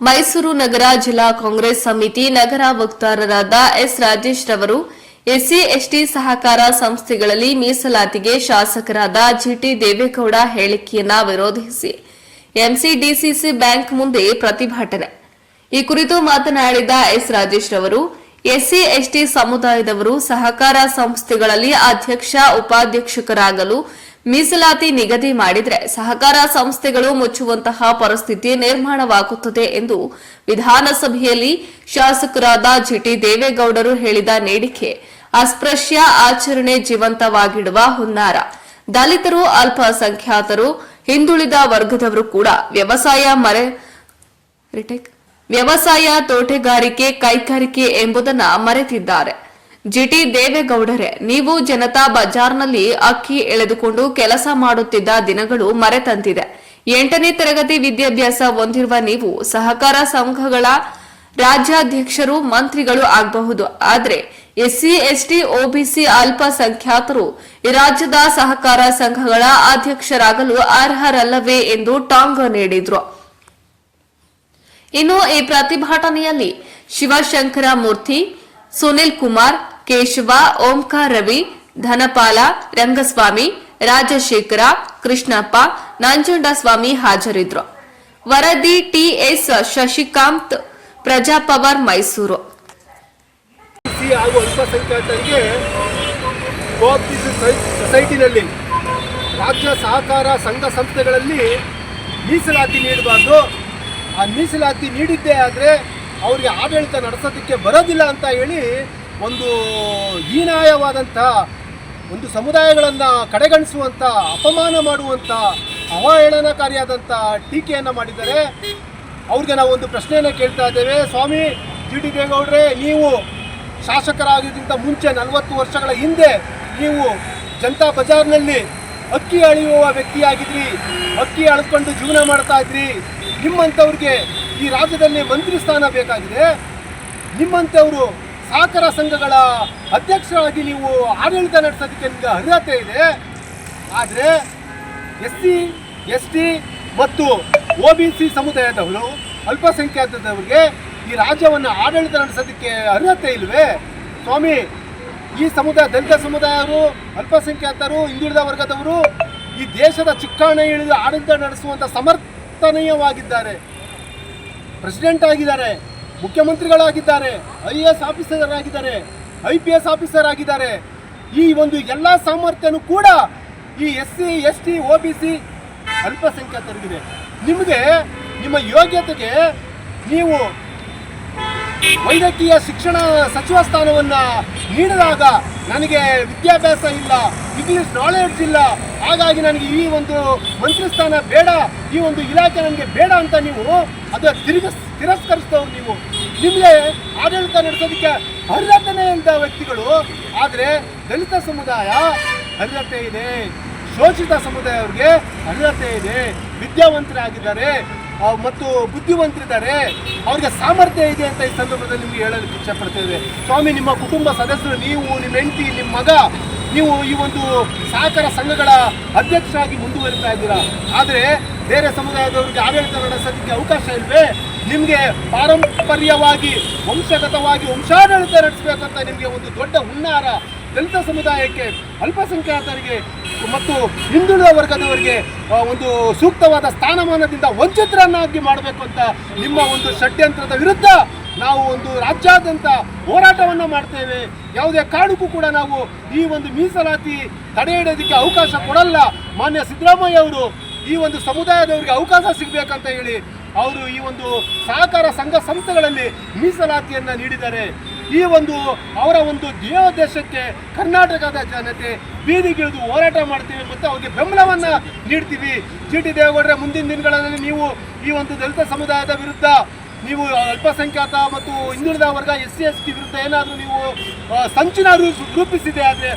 ಮೈಸೂರು ನಗರ ಜಿಲ್ಲಾ ಕಾಂಗ್ರೆಸ್ ಸಮಿತಿ ನಗರ ವಕ್ತಾರರಾದ ಎಸ್ ರಾಜೇಶ್ ರವರು, ಎಸ್ಸಿ, ಎಸ್ಟಿ ಸಹಕಾರ ಸಂಸ್ಥೆಗಳಲ್ಲಿ ಮೀಸಲಾತಿಗೆ ಶಾಸಕರಾದ ಜಿಟಿ ದೇವೇಗೌಡ ಹೇಳಿಕೆಯನ್ನ ವಿರೋಧಿಸಿ ಎಂಸಿಡಿಸಿಸಿ ಬ್ಯಾಂಕ್ ಮುಂದೆ ಪ್ರತಿಭಟನೆ. ಈ ಕುರಿತು ಮಾತನಾಡಿದ ಎಸ್ ರಾಜೇಶ್ ರವರು, ಎಸ್ಸಿ, ಎಸ್ಟಿ ಸಮುದಾಯದವರು ಸಹಕಾರ ಸಂಸ್ಥೆಗಳಲ್ಲಿ ಅಧ್ಯಕ್ಷ ಉಪಾಧ್ಯಕ್ಷರಾಗಲು ಮೀಸಲಾತಿ ನಿಗದಿ ಮಾಡಿದರೆ ಸಹಕಾರ ಸಂಸ್ಥೆಗಳು ಮುಚ್ಚುವಂತಹ ಪರಿಸ್ಥಿತಿ ನಿರ್ಮಾಣವಾಗುತ್ತದೆ ಎಂದು ವಿಧಾನಸಭೆಯಲ್ಲಿ ಶಾಸಕರಾದ ಜಿಟಿ ದೇವೇಗೌಡರು ಹೇಳಿದ ನೀಡಿಕೆ, ಅಸ್ಪೃಶ್ಯ ಆಚರಣೆ ಜೀವಂತವಾಗಿಡುವ ಹುನ್ನಾರ. ದಲಿತರು, ಅಲ್ಪಸಂಖ್ಯಾತರು, ಹಿಂದುಳಿದ ವರ್ಗದವರು ಕೂಡ ವ್ಯವಸಾಯ ಮರೆ ವ್ಯವಸಾಯ ತೋಟಗಾರಿಕೆ, ಕೈಗಾರಿಕೆ ಎಂಬುದನ್ನು ಮರೆತಿದ್ದಾರೆ. ಜಿಟಿ ದೇವೇಗೌಡರೇ, ನೀವು ಜನತಾ ಬಜಾರ್ನಲ್ಲಿ ಅಕ್ಕಿ ಎಳೆದುಕೊಂಡು ಕೆಲಸ ಮಾಡುತ್ತಿದ್ದ ದಿನಗಳು ಮರೆತಂತಿದೆ. ಎಂಟನೇ ತರಗತಿ ವಿದ್ಯಾಭ್ಯಾಸ ಹೊಂದಿರುವ ನೀವು ಸಹಕಾರ ಸಂಘಗಳ ರಾಜ್ಯಾಧ್ಯಕ್ಷರು, ಮಂತ್ರಿಗಳು ಆಗಬಹುದು. ಆದರೆ ಎಸ್ಸಿ, ಎಸ್ಟಿ ಒಬಿಸಿ ಅಲ್ಪಸಂಖ್ಯಾತರು ರಾಜ್ಯದ ಸಹಕಾರ ಸಂಘಗಳ ಅಧ್ಯಕ್ಷರಾಗಲು ಅರ್ಹರಲ್ಲವೇ ಎಂದು ಟಾಂಗ್ ನೀಡಿದ್ರು. ಇನ್ನು ಈ ಪ್ರತಿಭಟನೆಯಲ್ಲಿ ಶಿವಶಂಕರ ಮೂರ್ತಿ, ಸುನಿಲ್ ಕುಮಾರ್ ಕೇಶವ, ಓಂಕಾರ ರವಿ, ಧನಪಾಲ, ರಂಗಸ್ವಾಮಿ, ರಾಜಶೇಖರ, ಕೃಷ್ಣಪ್ಪ, ನಂಜುಂಡಸ್ವಾಮಿ ಹಾಜರಿದ್ರು. ವರದಿ ಟಿಎಸ್ ಶಶಿಕಾಂತ್ ಪ್ರಜಾಪವರ್ ಮೈಸೂರು. ಹಾಗೂ ಅಲ್ಪಸಂಖ್ಯಾತರಿಗೆ ಸೊಸೈಟಿನಲ್ಲಿ ರಾಜ್ಯ ಸಹಕಾರ ಸಂಘ ಸಂಸ್ಥೆಗಳಲ್ಲಿ ಮೀಸಲಾತಿ ನೀಡಬಾರ್ದು. ಆ ಮೀಸಲಾತಿ ನೀಡಿದ್ದೇ ಆದರೆ ಅವರಿಗೆ ಆಡಳಿತ ನಡೆಸೋದಕ್ಕೆ ಬರೋದಿಲ್ಲ ಅಂತ ಹೇಳಿ ಒಂದು ಹೀನಾಯವಾದಂಥ ಒಂದು ಸಮುದಾಯಗಳನ್ನು ಕಡೆಗಣಿಸುವಂಥ, ಅಪಮಾನ ಮಾಡುವಂಥ, ಅವಹೇಳನಕಾರಿಯಾದಂಥ ಟೀಕೆಯನ್ನು ಮಾಡಿದ್ದಾರೆ. ಅವ್ರಿಗೆ ನಾವು ಒಂದು ಪ್ರಶ್ನೆಯನ್ನು ಕೇಳ್ತಾ ಇದ್ದೇವೆ. ಸ್ವಾಮಿ ಜಿ ಡಿ ದೇವೇಗೌಡ್ರೆ, ನೀವು ಶಾಸಕರಾಗಿದ್ದಿಂತ ಮುಂಚೆ ನಲವತ್ತು ವರ್ಷಗಳ ಹಿಂದೆ ನೀವು ಜನತಾ ಬಜಾರ್ನಲ್ಲಿ ಅಕ್ಕಿ ಅಳೆಯುವ ವ್ಯಕ್ತಿಯಾಗಿದ್ರಿ, ಅಕ್ಕಿ ಅಳ್ಕೊಂಡು ಜೀವನ ಮಾಡ್ತಾ ಇದ್ರಿ. ನಿಮ್ಮಂಥವ್ರಿಗೆ ಈ ರಾಜ್ಯದಲ್ಲಿ ಮಂತ್ರಿ ಸ್ಥಾನ ಬೇಕಾಗಿದೆ. ನಿಮ್ಮಂಥವರು ಸಹಕಾರ ಸಂಘಗಳ ಅಧ್ಯಕ್ಷರಾಗಿ ನೀವು ಆಡಳಿತ ನಡೆಸೋದಕ್ಕೆ ನಿಮಗೆ ಅರ್ಹತೆ ಇದೆ. ಆದರೆ ಎಸ್ ಸಿ ಎಸ್ ಟಿ ಮತ್ತು ಒ ಬಿ ಸಿ ಸಮುದಾಯದವರು ಅಲ್ಪಸಂಖ್ಯಾತದವರಿಗೆ ಈ ರಾಜ್ಯವನ್ನು ಆಡಳಿತ ನಡೆಸೋದಕ್ಕೆ ಅರ್ಹತೆ ಇಲ್ವೇ? ಸ್ವಾಮಿ, ಈ ಸಮುದಾಯ, ದಲಿತ ಸಮುದಾಯವರು ಅಲ್ಪಸಂಖ್ಯಾತರು, ಹಿಂದುಳಿದ ವರ್ಗದವರು ಈ ದೇಶದ ಚಿಕ್ಕಾಣೆ ಇಳಿದು ಆಡಳಿತ ನಡೆಸುವಂಥ ಸಮರ್ಥನೀಯವಾಗಿದ್ದಾರೆ. ಪ್ರೆಸಿಡೆಂಟ್ ಆಗಿದ್ದಾರೆ. ಮುಖ್ಯಮಂತ್ರಿಗಳಾಗಿದ್ದಾರೆ, ಐ ಎ ಎಸ್ ಆಫೀಸರ್ ಆಗಿದ್ದಾರೆ ಐ ಪಿ ಎಸ್ ಆಫೀಸರ್ ಆಗಿದ್ದಾರೆ ಈ ಒಂದು ಎಲ್ಲ ಸಾಮರ್ಥ್ಯನೂ ಕೂಡ ಈ S C S T O B C ಅಲ್ಪಸಂಖ್ಯಾತರಿಗಿದೆ. ನಿಮಗೆ, ನಿಮ್ಮ ಯೋಗ್ಯತೆಗೆ ನೀವು ವೈದ್ಯಕೀಯ ಶಿಕ್ಷಣ ಸಚಿವ ಸ್ಥಾನವನ್ನು ನೀಡಿದಾಗ ನನಗೆ ವಿದ್ಯಾಭ್ಯಾಸ ಇಲ್ಲ ಇಂಗ್ಲಿಷ್ ನಾಲೆಡ್ಜ್ ಇಲ್ಲ. ಹಾಗಾಗಿ ನನಗೆ ಈ ಒಂದು ಮಂತ್ರಿ ಸ್ಥಾನ ಬೇಡ, ಈ ಒಂದು ಇಲಾಖೆ ನನಗೆ ಬೇಡ ಅಂತ ನೀವು ಅದು ತಿರುಗಿಸ್ ತಿರಸ್ಕರಿಸ್ತವ್ರು ನೀವು. ನಿಮಗೆ ಆಡಳಿತ ನಡೆಸೋದಕ್ಕೆ ಅರ್ಹತೆನೇ ಇಲ್ಲದ ವ್ಯಕ್ತಿಗಳು, ಆದರೆ ದಲಿತ ಸಮುದಾಯ ಅರ್ಹತೆ ಇದೆ. ಶೋಷಿತ ಸಮುದಾಯವ್ರಿಗೆ ಅರ್ಹತೆ ಇದೆ. ವಿದ್ಯಾವಂತರಾಗಿದ್ದಾರೆ. ಮತ್ತು ಬುದ್ಧಿವಂತರಿದ್ದಾರೆ. ಅವ್ರಿಗೆ ಸಾಮರ್ಥ್ಯ ಇದೆ ಅಂತ ಈ ಸಂದರ್ಭದಲ್ಲಿ ನಿಮಗೆ ಹೇಳಲು ಇಚ್ಛೆ ಪಡ್ತೇವೆ ಸ್ವಾಮಿ, ನಿಮ್ಮ ಕುಟುಂಬ ಸದಸ್ಯರು, ನೀವು, ನಿಮ್ಮ ಹೆಂಡತಿ, ನಿಮ್ಮ ಮಗ, ನೀವು ಈ ಒಂದು ಸಹಕಾರ ಸಂಘಗಳ ಅಧ್ಯಕ್ಷರಾಗಿ ಮುಂದುವರಿತಾ ಇದ್ದೀರಾ? ಆದರೆ ಬೇರೆ ಸಮುದಾಯದವರಿಗೆ ಆಡಳಿತ ನಡೆಸೋದಕ್ಕೆ ಅವಕಾಶ ಇಲ್ವೇ? ನಿಮಗೆ ಪಾರಂಪರ್ಯವಾಗಿ, ವಂಶಗತವಾಗಿ, ವಂಶಾಡಳಿತ ನಡೆಸಬೇಕಂತ ನಿಮಗೆ ಒಂದು ದೊಡ್ಡ ಹುನ್ನಾರ ದಲಿತ ಸಮುದಾಯಕ್ಕೆ ಅಲ್ಪಸಂಖ್ಯಾತರಿಗೆ ಮತ್ತು ಹಿಂದುಳಿದ ವರ್ಗದವರಿಗೆ ಒಂದು ಸೂಕ್ತವಾದ ಸ್ಥಾನಮಾನದಿಂದ ವಂಚಿತರನ್ನಾಗಿ ಮಾಡಬೇಕು ಅಂತ ನಿಮ್ಮ ಒಂದು ಷಡ್ಯಂತ್ರದ ವಿರುದ್ಧ ನಾವು ಒಂದು ರಾಜ್ಯಾದ್ಯಂತ ಹೋರಾಟವನ್ನು ಮಾಡ್ತೇವೆ. ಯಾವುದೇ ಕಾರಣಕ್ಕೂ ಕೂಡ ನಾವು ಈ ಒಂದು ಮೀಸಲಾತಿ ತಡೆ ಅವಕಾಶ ಕೊಡಲ್ಲ. ಮಾನ್ಯ ಸಿದ್ದರಾಮಯ್ಯ ಅವರು ಈ ಒಂದು ಸಮುದಾಯದವರಿಗೆ ಅವಕಾಶ ಸಿಗಬೇಕಂತ ಹೇಳಿ, ಅವರು ಈ ಒಂದು ಸಹಕಾರ ಸಂಘ ಸಂಸ್ಥೆಗಳಲ್ಲಿ ಮೀಸಲಾತಿಯನ್ನು ನೀಡಿದ್ದಾರೆ. ಈ ಒಂದು ಅವರ ಒಂದು ಧ್ಯೇಯೋದ್ದೇಶಕ್ಕೆ ಕರ್ನಾಟಕದ ಜನತೆ ಬೀದಿಗಿಳಿದು ಹೋರಾಟ ಮಾಡ್ತೀವಿ ಮತ್ತು ಅವ್ರಿಗೆ ಬೆಂಬಲವನ್ನ ನೀಡ್ತೀವಿ. ಜಿ ಟಿ ದೇವೇಗೌಡರ ಮುಂದಿನ ದಿನಗಳಲ್ಲಿ ನೀವು ಈ ಒಂದು ದಲಿತ ಸಮುದಾಯದ ವಿರುದ್ಧ ನೀವು ಅಲ್ಪಸಂಖ್ಯಾತ ಮತ್ತು ಹಿಂದುಳಿದ ವರ್ಗ ಎಸ್ ಸಿ ಎಸ್ ಟಿ ವಿರುದ್ಧ ಏನಾದರೂ ನೀವು ಸಂಚಿನ ರೂಪಿಸಿದೆ ಆದರೆ